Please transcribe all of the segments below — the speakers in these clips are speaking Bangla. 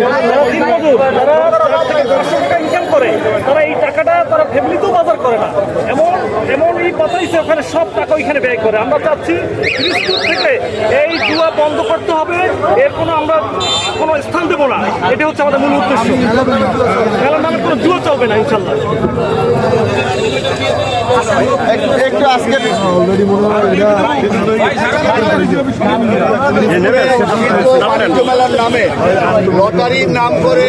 যারা ইনকাম করে তারা এই টাকাটা তারা ফ্যামিলিতেও বাজার করে না। এমন এমন এই পাতাইছে ওখানে সব টাকা ওইখানে ব্যয় করে। আমরা চাচ্ছি ফিরিজপুর থেকে এই জুয়া বন্ধ করতে হবে এর কোনো আমরা কোনো স্থান দেবো না। এটা হচ্ছে আমাদের মূল উদ্দেশ্য। খেলার নামে কোনো জুয়া চলবে না ইনশাল্লাহ। একটু আজকে বাণিজ্য মেলার নামে লটারির নাম করে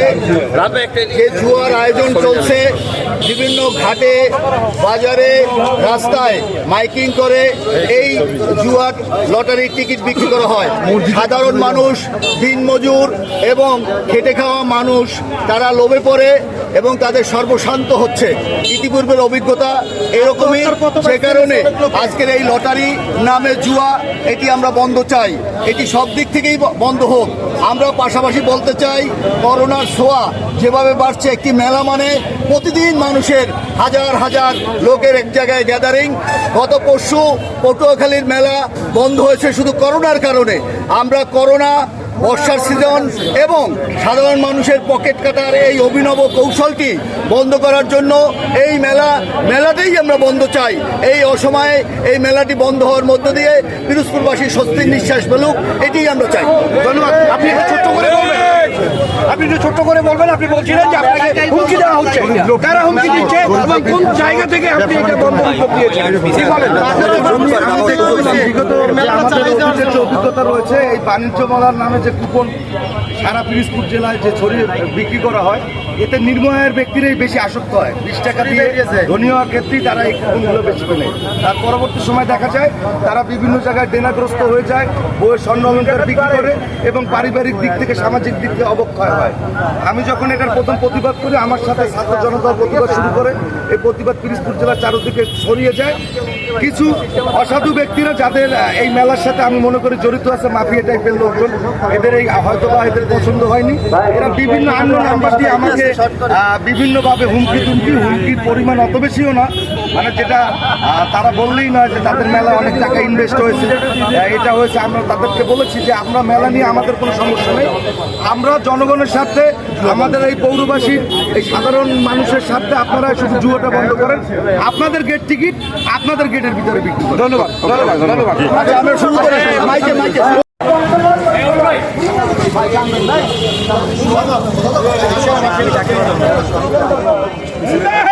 যে জুয়ার আয়োজন চলছে বিভিন্ন ঘাটে বাজারে রাস্তায় মাইকিং করে এই জুয়ার লটারির টিকিট বিক্রি করা হয় সাধারণ মানুষ, দিনমজুর এবং খেটে খাওয়া মানুষ, তারা লোভে পড়ে। এবং তাদের সর্বশান্ত হচ্ছে। ইতিপূর্বের অভিজ্ঞতা এরকমই। সে কারণে আজকের এই লটারি নামে জুয়া এটি আমরা বন্ধ চাই। এটি সব দিক থেকেই বন্ধ হোক। আমরা পাশাপাশি বলতে চাই করোনার ছোঁয়া যেভাবে বাড়ছে একটি মেলা মানে প্রতিদিন মানুষের হাজার হাজার লোকের এক জায়গায় গ্যাদারিং গত পরশু পটুয়াখালীর মেলা বন্ধ হয়েছে শুধু করোনার কারণে। আমরা করোনা বর্ষার সিজন এবং সাধারণ মানুষের পকেট কাটার এই অভিনব কৌশলটি বন্ধ করার জন্য এই মেলা মেলাটাই আমরা বন্ধ চাই। এই অসময়ে এই মেলাটি বন্ধ হওয়ার মধ্য দিয়ে পিরোজপুরবাসী স্বস্তির নিঃশ্বাস পেলুক এটি আমরা চাই। ধন্যবাদ। আপনি একটু ছোট্ট করে বলবেন আপনি একটু ছোট্ট করে বলবেন আপনি বলছিলেন যে আপনাকে হুমকি দেওয়া হচ্ছে। কারা হুমকি দিচ্ছে এবং কোন জায়গা থেকে আপনি এটা বন্ধ দিয়েছেন? বিগত যে যে অভিজ্ঞতা রয়েছে এই বাণিজ্য মেলার নামে যে কুপন সারা পিরিজপুর জেলায় যে ছড়িয়ে বিক্রি করা হয় এতে নির্ময়ের ব্যক্তিরাই বেশি আসক্ত হয়। বিশ টাকা দিয়ে ধনী হওয়ার ক্ষেত্রেই তারা এই কুপনগুলো বেশি কেনে তার পরবর্তী সময় দেখা যায় তারা বিভিন্ন জায়গায় ডেনাগ্রস্ত হয়ে যায় বইয়ের স্বর্ণ অলঙ্কার বিক্রি করে এবং পারিবারিক দিক থেকে সামাজিক দিক থেকে অবক্ষয় হয়। আমি যখন এটার প্রথম প্রতিবাদ করি, আমার সাথে ছাত্র জনতার প্রতিবাদ শুরু করে। এই প্রতিবাদ পিরিজপুর জেলার চারদিকে ছড়িয়ে যায়। কিছু অসাধু ব্যক্তিরা যাদের এই মেলার সাথে আমি মনে করি জড়িত আছে, মাফিয়া টাইপের লোকজন, এদের এই হয়তো বা এদের পছন্দ হয়নি। এরা বিভিন্ন দিয়ে আমাকে বিভিন্নভাবে হুমকি তুমকি হুমকির পরিমাণ অত বেশিও না। মানে যেটা তারা বললেই নয় যে তাদের মেলা অনেক টাকা ইনভেস্ট হয়েছে। এটা হয়েছে আমরা তাদেরকে বলেছি যে আমরা মেলা নিয়ে আমাদের কোনো সমস্যা নেই। আমরা জনগণের স্বার্থে আমাদের এই পৌরবাসীর এই সাধারণ মানুষের স্বার্থে আপনারা শুধু জুয়োটা বন্ধ করেন। আপনাদের গেট টিকিট আপনাদের গেটের ভিতরে বিক্রি করেন। ধন্যবাদ ধন্যবাদ ধন্যবাদ। আচ্ছা, আমরা শুরু করে মাইকে মাইকে। জিন্দাবাদ